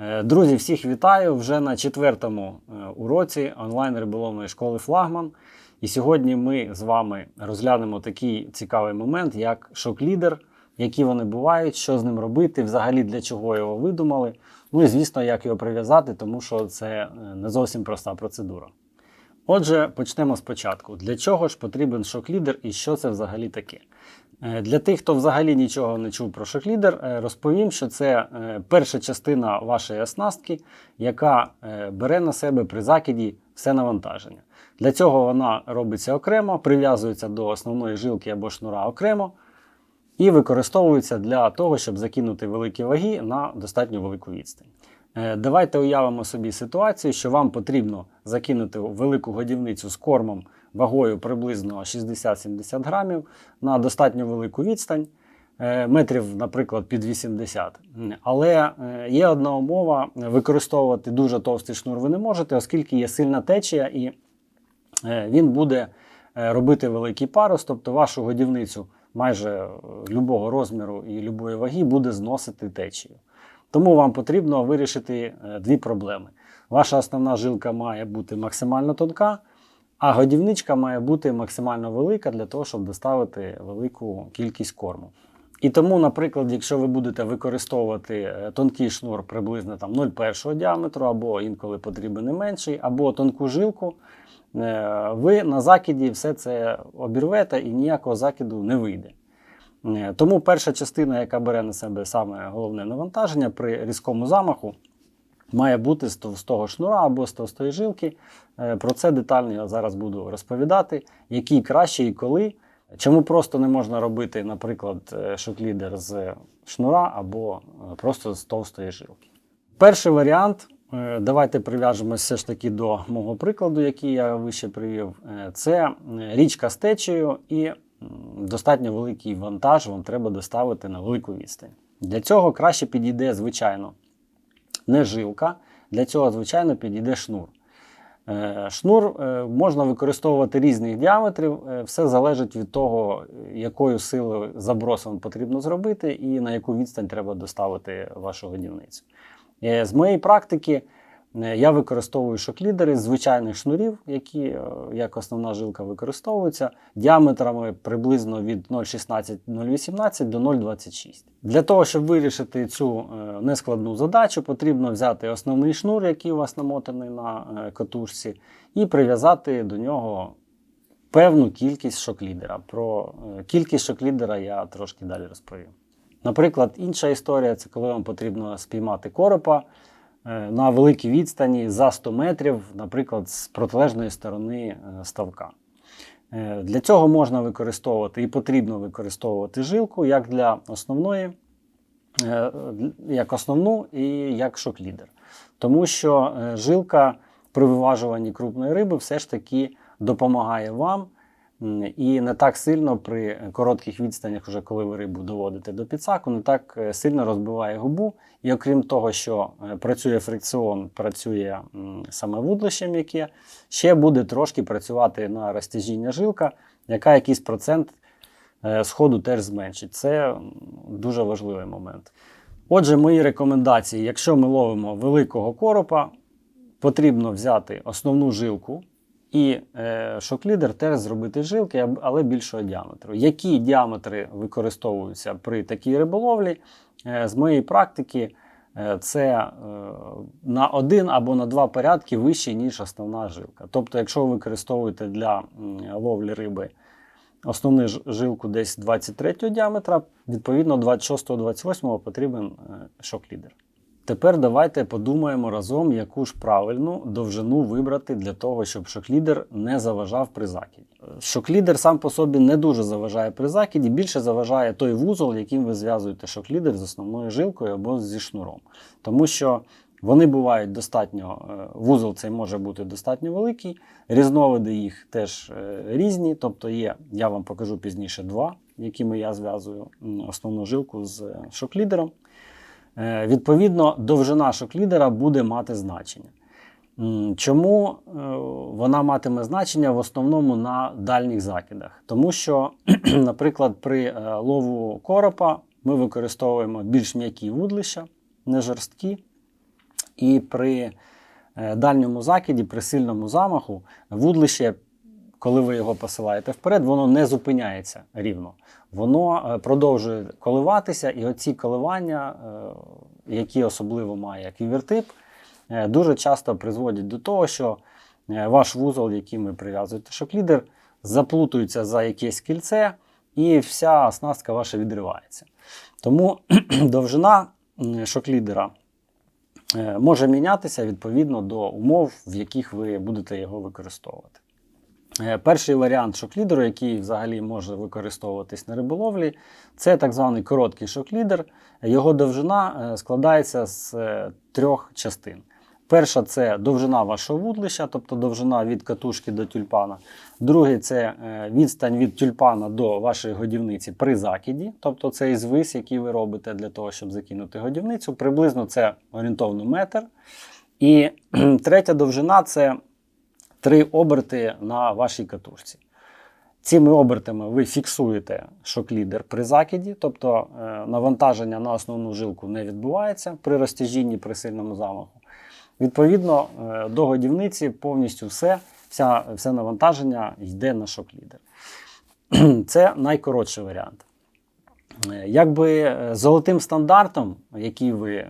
Е, Друзі, всіх вітаю вже на четвертому е, уроці онлайн риболовної школи Флагман. І сьогодні ми з вами розглянемо такий цікавий момент, як шок-лідер, які вони бувають, що з ним робити, взагалі для чого його видумали. Ну і звісно, як його прив'язати, тому що це е, не зовсім проста процедура. Отже, почнемо спочатку. Для чого ж потрібен шок-лідер і що це взагалі таке? Е, Для тих, хто взагалі нічого не чув про шок-лідер, е, розповім, що це е, перша частина вашої оснастки, яка бере на себе при закиді все навантаження. Для цього вона робиться окремо, прив'язується до основної жилки або шнура окремо і використовується для того, щоб закинути великі ваги на достатньо велику відстань. Давайте уявимо собі ситуацію, що вам потрібно закинути велику годівницю з кормом вагою приблизно 60-70 грамів на достатньо велику відстань, е, метрів, наприклад, під 80. М, Але е, є одна умова: використовувати дуже товстий шнур ви не можете, оскільки є сильна течія і е, він буде е, робити великий парус, тобто вашу годівницю майже е, любого розміру і любої ваги буде зносити течію. Тому вам потрібно вирішити е, дві проблеми. Ваша основна жилка має бути максимально тонка, а годівничка має бути максимально велика для того, щоб доставити велику кількість корму. І тому, наприклад, якщо ви будете використовувати е, тонкий шнур приблизно там 0,1 діаметру, або інколи потрібен і менший, або тонку жилку, е, ви на закиді все це обірвете і ніякого закиду не вийде. Е, Тому перша частина, яка бере на себе саме головне навантаження при різкому замаху, має бути з товстого шнура або з товстої жилки. Е, Про це детально я зараз буду розповідати, який краще і коли. Чому просто не можна робити, наприклад, е, шоклідер з шнура або е, просто з товстої жилки. Перший варіант. Давайте прив'яжемося все ж таки до мого прикладу, який я вище привів. Це річка з течею і достатньо великий вантаж вам треба доставити на велику відстань. Для цього краще підійде, звичайно, не жилка, для цього, звичайно, підійде шнур. Е, Шнур е, можна використовувати різних діаметрів, е, все залежить від того, якою силою заброс вам потрібно зробити і на яку відстань треба доставити вашу годівницю. З моєї практики я використовую шоклідери з звичайних шнурів, які е, як основна жилка використовуються, діаметрами приблизно від 0,16-0,18 до 0,26. Для того, щоб вирішити цю е, нескладну задачу, потрібно взяти основний шнур, який у вас намотаний на е, катушці, і прив'язати до нього певну кількість шоклідера. Про е, кількість шоклідера я трошки далі розповім. Наприклад, інша історія це коли вам потрібно спіймати коропа е, на великій відстані за 100 метрів, наприклад, з протилежної сторони е, ставка. Е, Для цього можна використовувати і потрібно використовувати жилку як для основної, е, як основну і як шоклідер. Тому що е, жилка при виважуванні крупної риби все ж таки допомагає вам і не так сильно при коротких відстанях, вже коли ви рибу доводите до підсаку, не так е, сильно розбиває губу. І окрім того, що е, працює фрикціон, працює саме вудлище м'яке, ще буде трошки працювати на розтяжіння жилка, яка якийсь процент е, сходу теж зменшить. Це дуже важливий момент. Отже, мої рекомендації: якщо ми ловимо великого коропа, потрібно взяти основну жилку і е, шоклідер теж зробити жилки, але більшого діаметру. Які діаметри використовуються при такій риболовлі? Е, з моєї практики, е, це е, на один або на два порядки вище, ніж основна жилка. Тобто, якщо ви використовуєте для ловлі риби основну жилку десь 23 діаметра, відповідно 26-28 потрібен е, шок-лідер. Тепер давайте подумаємо разом, яку ж правильну довжину вибрати для того, щоб шоклідер не заважав при закиді. Шоклідер сам по собі не дуже заважає при закиді, більше заважає той вузол, яким ви зв'язуєте шоклідер з основною жилкою або зі шнуром. Тому що вони бувають достатньо, е, вузол цей може бути достатньо великий, різновиди їх теж е, різні. Тобто є, я вам покажу пізніше два, якими я зв'язую основну жилку з е, шоклідером. Е, Відповідно, довжина шоклідера буде мати значення. Чому е, вона матиме значення в основному на дальніх закидах? Тому що, наприклад, при е, лову коропа ми використовуємо більш м'які вудлища, не жорсткі. І при дальньому закиді, при сильному замаху, вудлище, коли ви його посилаєте вперед, воно не зупиняється рівно. Воно е, продовжує коливатися, і оці коливання, е, які особливо має квівертип, е, дуже часто призводять до того, що ваш вузол, яким ви прив'язуєте шоклідер, заплутується за якесь кільце, і вся оснастка ваша відривається. Тому довжина шоклідера може мінятися відповідно до умов, в яких ви будете його використовувати. Е, Перший варіант шоклідеру, який взагалі може використовуватись на риболовлі, це так званий короткий шоклідер. Його довжина е, складається з е, трьох частин. Перша це довжина вашого вудлища, тобто довжина від катушки до тюльпана. Другий це відстань від тюльпана до вашої годівниці при закиді, тобто цей звис, який ви робите для того, щоб закинути годівницю. Приблизно це орієнтовно метр. І третя довжина це три оберти на вашій катушці. Цими обертами ви фіксуєте шоклідер при закиді, тобто е, навантаження на основну жилку не відбувається при розтяжінні при сильному замаху. Відповідно, е, до годівниці повністю все, вся, все навантаження йде на шоклідер. Це найкоротший варіант. Е, Якби золотим стандартом, який ви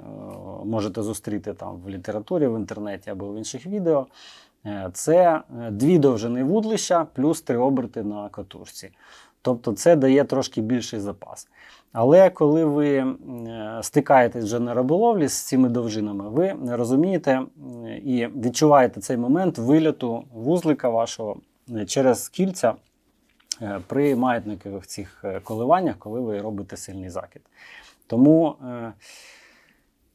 можете зустріти там в літературі, в інтернеті або в інших відео, це е, дві довжини вудлища плюс три оберти на катушці. Тобто це дає трошки більший запас. Але коли ви е, стикаєтесь вже на риболовлі з цими довжинами, ви розумієте і відчуваєте цей момент вильоту вузлика вашого е, через кільця е, при маятникових цих е, коливаннях, коли ви робите сильний закид. Тому е,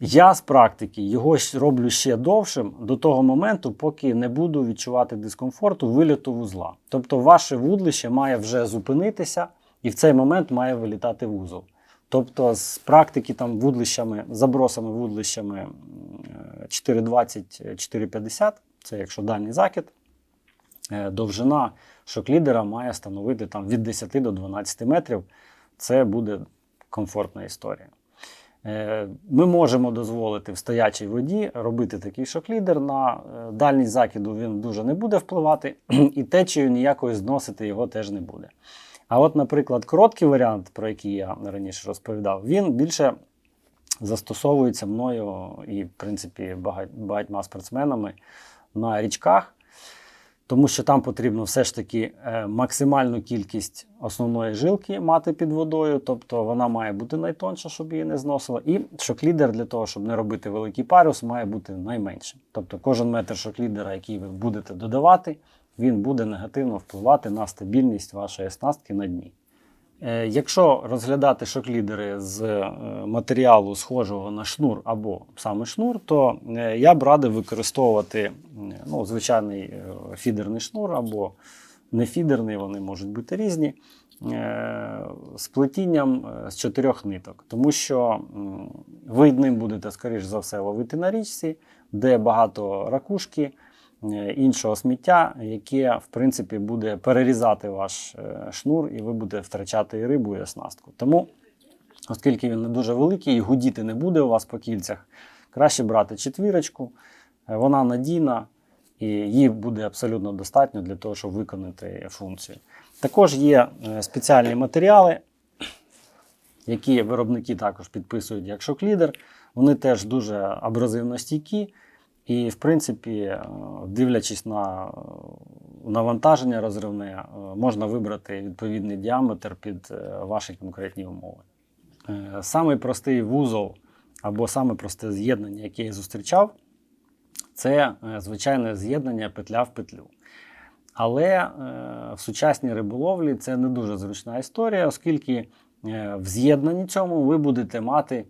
я з практики його роблю ще довшим до того моменту, поки не буду відчувати дискомфорту вильоту вузла. Тобто ваше вудлище має вже зупинитися, і в цей момент має вилітати вузол. Тобто з практики там вудлищами, забросами вудлищами е, 4,20-4,50, це якщо дальній закид, е, довжина шоклідера має становити там від 10 до 12 метрів. Це буде комфортна історія. Е, Ми можемо дозволити в стоячій воді робити такий шоклідер. На е, дальність закиду він дуже не буде впливати, і течію ніякої зносити його теж не буде. А от, наприклад, короткий варіант, про який я раніше розповідав, він більше застосовується мною і, в принципі, багатьма спортсменами на річках, тому що там потрібно все ж таки е, максимальну кількість основної жилки мати під водою, тобто вона має бути найтонша, щоб її не зносило. І шоклідер для того, щоб не робити великий парус, має бути найменшим. Тобто кожен метр шоклідера, який ви будете додавати, він буде негативно впливати на стабільність вашої оснастки на дні. Е, Якщо розглядати шоклідери з е, матеріалу схожого на шнур або саме шнур, то е, я б радив використовувати ну, звичайний фідерний шнур або нефідерний, вони можуть бути різні, з плетінням з чотирьох ниток. Тому що ви ним будете, скоріш за все, ловити на річці, де багато ракушки, іншого сміття, яке в принципі буде перерізати ваш е, шнур, і ви будете втрачати і рибу, і оснастку. Тому, оскільки він не дуже великий і гудіти не буде у вас по кільцях, краще брати четвірочку. Е, Вона надійна і її буде абсолютно достатньо для того, щоб виконати функцію. Також є е, спеціальні матеріали, які виробники також підписують як шоклідер. Вони теж дуже абразивно стійкі. І, в принципі, е, дивлячись на е, навантаження розривне, е, можна вибрати відповідний діаметр під ваші конкретні умови. Самий простий вузол або саме просте з'єднання, яке я зустрічав, це звичайне з'єднання петля в петлю. Але в сучасній риболовлі це не дуже зручна історія, оскільки в з'єднанні цьому ви будете мати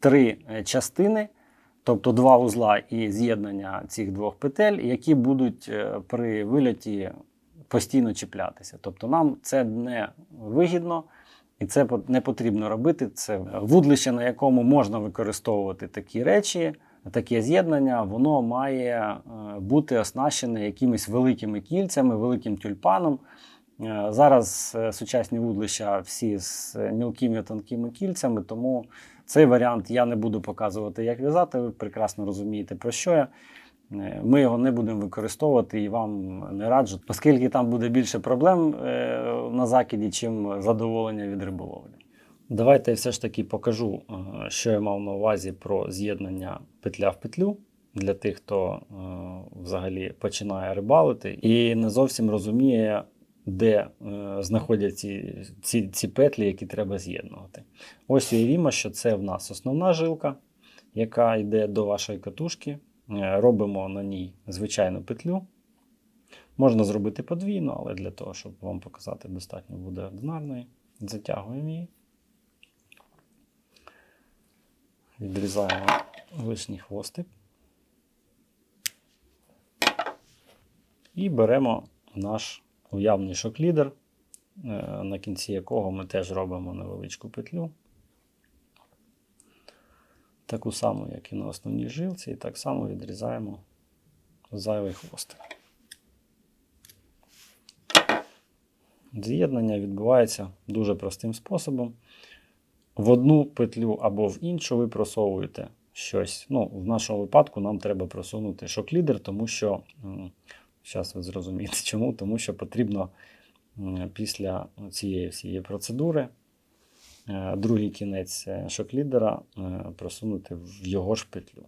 три частини, тобто два вузла і з'єднання цих двох петель, які будуть е, при вильоті постійно чіплятися. Тобто нам це не вигідно. І це не потрібно робити. Це вудлище, на якому можна використовувати такі речі, таке з'єднання, воно має е, бути оснащене якимись великими кільцями, великим тюльпаном. Е, Зараз сучасні вудлища всі з мілкими тонкими кільцями, тому Цей варіант я не буду показувати, як в'язати. Ви прекрасно розумієте, про що я. Е, Ми його не будемо використовувати і вам не раджу, оскільки там буде більше проблем е, на закиді, чим задоволення від риболовлі. Давайте я все ж таки покажу, е, що я мав на увазі про з'єднання петля в петлю для тих, хто взагалі починає рибалити і не зовсім розуміє, де е, знаходяться ці, ці, петлі, які треба з'єднувати. Ось уявімо, що це в нас основна жилка, яка йде до вашої катушки. Е, Робимо на ній звичайну петлю. Можна зробити подвійну, але для того, щоб вам показати, достатньо буде одинарної. Затягуємо її. Відрізаємо лишній хвостик. І беремо наш уявний шок-лідер, е, на кінці якого ми теж робимо невеличку петлю. Таку саму, як і на основній жилці, і так само відрізаємо зайвий хвостик. З'єднання відбувається дуже простим способом. В одну петлю або в іншу ви просовуєте щось. Ну, в нашому випадку нам треба просунути шок-лідер, тому що зараз ви зрозумієте чому, тому що потрібно після цієї всієї процедури е, другий кінець е, шок-лідера е, просунути в його ж петлю.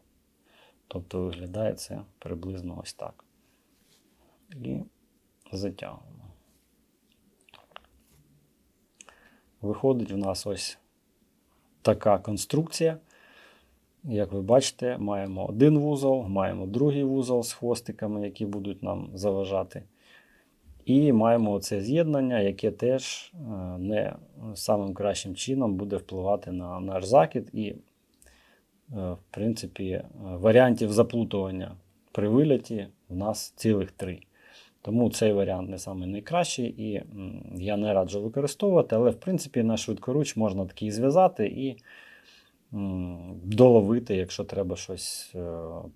Тобто виглядає це приблизно ось так. І затягуємо. Виходить в нас ось така конструкція. Як ви бачите, маємо один вузол, маємо другий вузол з хвостиками, які будуть нам заважати. І маємо це з'єднання, яке теж е, не самим кращим чином буде впливати на наш закид. І, е, в принципі, е, варіантів заплутування при виліті в нас цілих три. Тому цей варіант не самий найкращий і я не раджу використовувати, але в принципі на швидкоруч можна такий зв'язати і доловити, якщо треба щось е,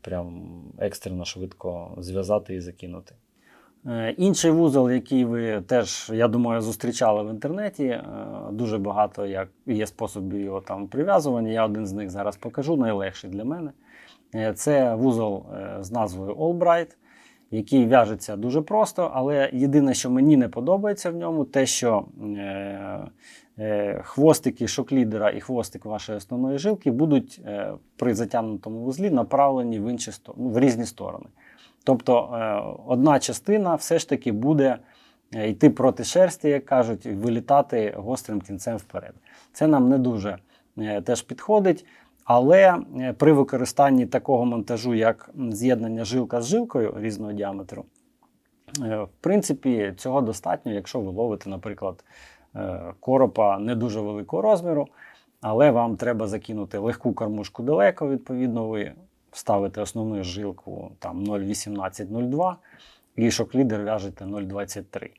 прям екстрено швидко зв'язати і закинути. Е, Інший вузол, який ви теж, я думаю, зустрічали в інтернеті, е, дуже багато як є способів його там прив'язування. Я один з них зараз покажу, найлегший для мене. Це вузол з назвою Allbright, який в'яжеться дуже просто, але єдине, що мені не подобається в ньому, те, що хвостики шоклідера і хвостик вашої основної жилки будуть е, при затягнутому вузлі направлені в інші ну, в різні сторони. Тобто е, одна частина все ж таки буде е, йти проти шерсті, як кажуть, і вилітати гострим кінцем вперед. Це нам не дуже е, теж підходить. Але е, при використанні такого монтажу, як з'єднання жилка з жилкою різного діаметру, е, в принципі, цього достатньо, якщо ви ловите, наприклад, е, коропа не дуже великого розміру, але вам треба закинути легку кормушку далеко, відповідно, ви ставите основну жилку там 0,18-0,2 і шок-лідер в'яжете 0,23.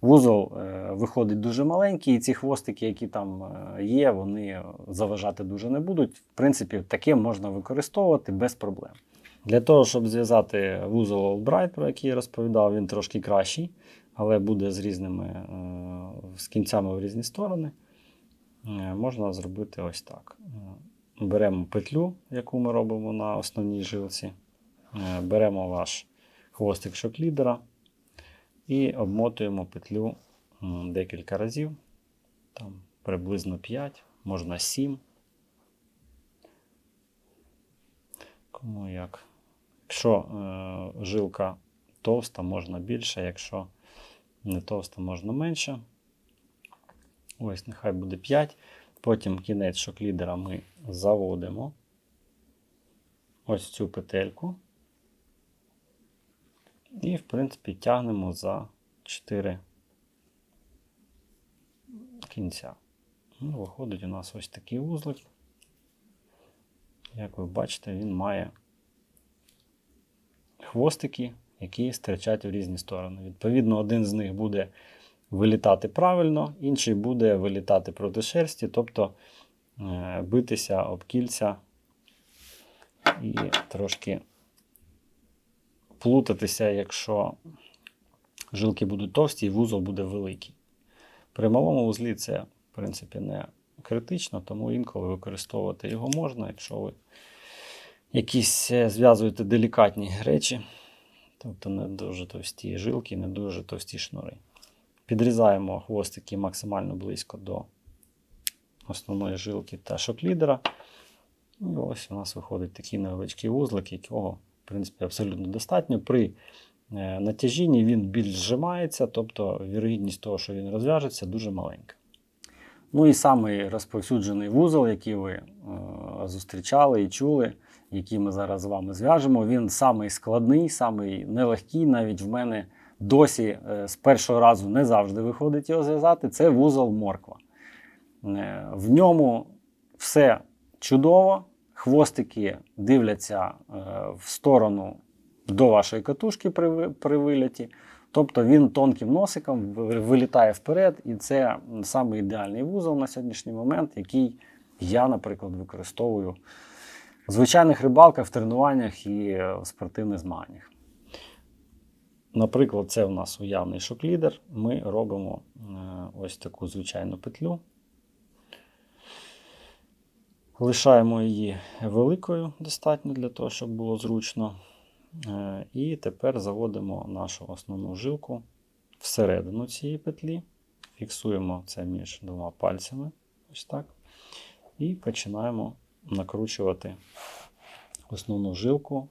Вузол е, виходить дуже маленький, і ці хвостики, які там е, є, вони заважати дуже не будуть. В принципі, таке можна використовувати без проблем. Для того, щоб зв'язати вузол Allbright, про який я розповідав, він трошки кращий, але буде з різними е, з кінцями в різні сторони. Е, Можна зробити ось так. Е, Беремо петлю, яку ми робимо на основній жилці. Беремо ваш хвостик шок-лідера і обмотуємо петлю декілька разів, там приблизно 5, можна 7. Кому як. Якщо е, жилка товста, можна більше, якщо не товста, можна менше. Ось, нехай буде 5. Потім кінець шоклідера ми заводимо ось цю петельку. І, в принципі, тягнемо за 4 кінця. Ну, виходить у нас ось такий вузлик. Як ви бачите, він має хвостики, які стирчать в різні сторони. Відповідно, один з них буде вилітати правильно, інший буде вилітати проти шерсті, тобто е, битися об кільця і трошки плутатися, якщо жилки будуть товсті і вузол буде великий. При малому вузлі це, в принципі, не критично, тому інколи використовувати його можна, якщо ви якісь е, зв'язуєте делікатні речі, тобто не дуже товсті жилки, не дуже товсті шнури. Підрізаємо хвостики максимально близько до основної жилки та шоклідера. І ось у нас виходить такий невеличкий вузлик, якого, в принципі, абсолютно достатньо. При е, натяжінні він більш зжимається, тобто вірогідність того, що він розв'яжеться, дуже маленька. Ну і самий розповсюджений вузол, який ви е, зустрічали і чули, який ми зараз з вами зв'яжемо, він самий складний, самий нелегкий. Навіть в мене досі е, з першого разу не завжди виходить його зв'язати. Це вузол морква. Е, В ньому все чудово, хвостики дивляться е, в сторону до вашої катушки при, при виліті. Тобто він тонким носиком вилітає вперед, і це саме ідеальний вузол на сьогоднішній момент, який я, наприклад, використовую в звичайних рибалках, в тренуваннях і е, в спортивних змаганнях. Наприклад, це у нас уявний шоклідер. Ми робимо е, ось таку звичайну петлю. Лишаємо її великою достатньо для того, щоб було зручно. Е, І тепер заводимо нашу основну жилку всередину цієї петлі. Фіксуємо це між двома пальцями. Ось так. І починаємо накручувати основну жилку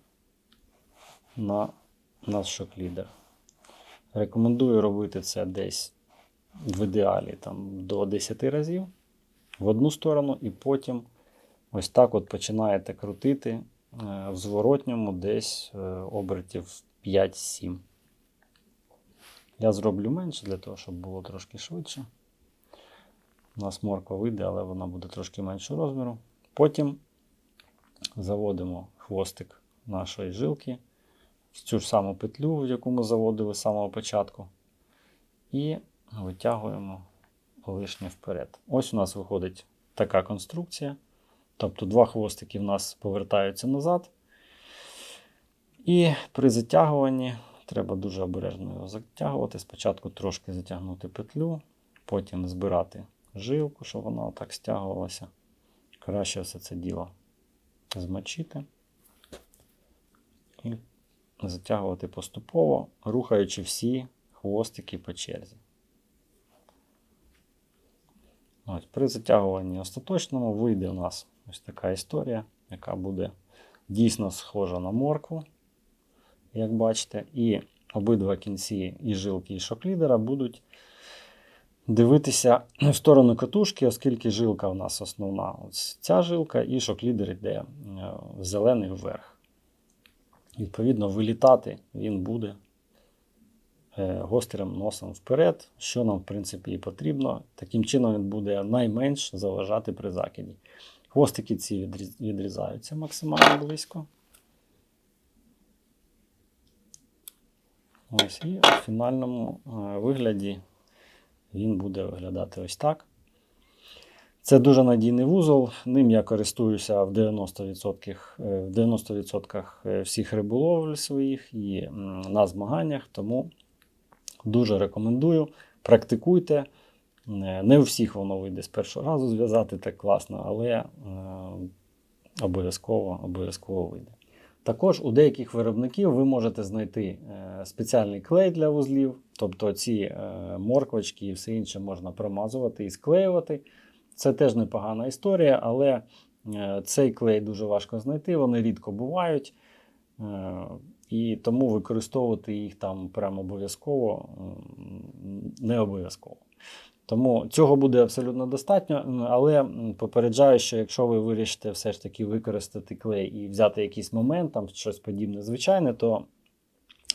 на наш шоклідер. Рекомендую робити це десь в ідеалі там, до 10 разів в одну сторону, і потім ось так от починаєте крутити е, в зворотньому десь е, обертів 5-7. Я зроблю менше для того, щоб було трошки швидше. У нас морква вийде, але вона буде трошки меншого розміру. Потім заводимо хвостик нашої жилки в цю ж саму петлю, в яку ми заводили з самого початку. І витягуємо лишнє вперед. Ось у нас виходить така конструкція. Тобто два хвостики в нас повертаються назад. І при затягуванні треба дуже обережно його затягувати. Спочатку трошки затягнути петлю, потім збирати жилку, щоб вона отак стягувалася. Краще все це діло змочити і затягувати поступово, рухаючи всі хвостики по черзі. Ось, при затягуванні остаточному вийде у нас ось така історія, яка буде дійсно схожа на моркву, як бачите, і обидва кінці і жилки, і шоклідера будуть дивитися в сторону катушки, оскільки жилка у нас основна ось ця жилка, і шоклідер йде е, зелений вверх. Відповідно, вилітати він буде е, гострим носом вперед, що нам, в принципі, і потрібно. Таким чином він буде найменш заважати при закиді. Хвостики ці відрізаються максимально близько. Ось, і в фінальному е, вигляді він буде виглядати ось так. Це дуже надійний вузол. Ним я користуюся в 90%, е, в 90% всіх риболовль своїх і на змаганнях. Тому дуже рекомендую. Практикуйте. Е, Не у всіх воно вийде з першого разу зв'язати так класно, але е, обов'язково, обов'язково вийде. Також у деяких виробників ви можете знайти е, спеціальний клей для вузлів, тобто ці е, морквочки і все інше можна промазувати і склеювати. Це теж непогана історія, але е, цей клей дуже важко знайти, вони рідко бувають. І тому використовувати їх там прямо обов'язково не обов'язково. Тому цього буде абсолютно достатньо, але попереджаю, що якщо ви вирішите все ж таки використати клей і взяти якийсь момент, там щось подібне звичайне, то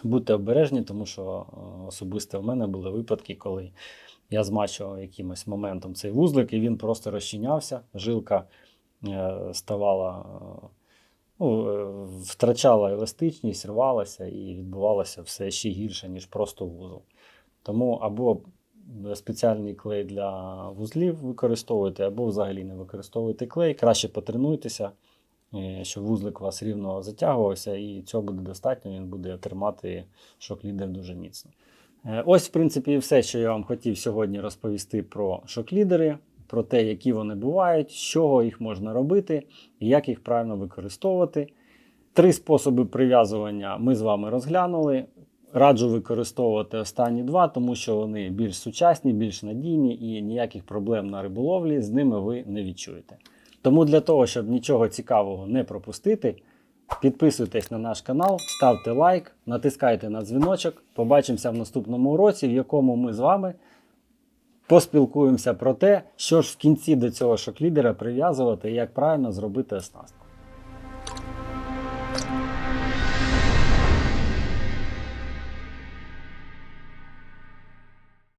будьте обережні, тому що е, особисто в мене були випадки, коли я змачував якимось моментом цей вузлик, і він просто розчинявся, жилка е, ставала, ну, е, втрачала еластичність, рвалася і відбувалося все ще гірше, ніж просто вузол. Тому або спеціальний клей для вузлів використовуйте, або взагалі не використовуйте клей. Краще потренуйтеся, е, щоб вузлик у вас рівно затягувався, і цього буде достатньо, він буде тримати шок-лідер дуже міцно. Е, Ось, в принципі, і все, що я вам хотів сьогодні розповісти про шок-лідери. про те, які вони бувають, з чого їх можна робити і як їх правильно використовувати. Три способи прив'язування ми з вами розглянули. Раджу використовувати останні два, тому що вони більш сучасні, більш надійні і ніяких проблем на риболовлі з ними ви не відчуєте. Тому для того, щоб нічого цікавого не пропустити, підписуйтесь на наш канал, ставте лайк, натискайте на дзвіночок. Побачимося в наступному уроці, в якому ми з вами поспілкуємося про те, що ж в кінці до цього шоклідера прив'язувати і як правильно зробити оснастку.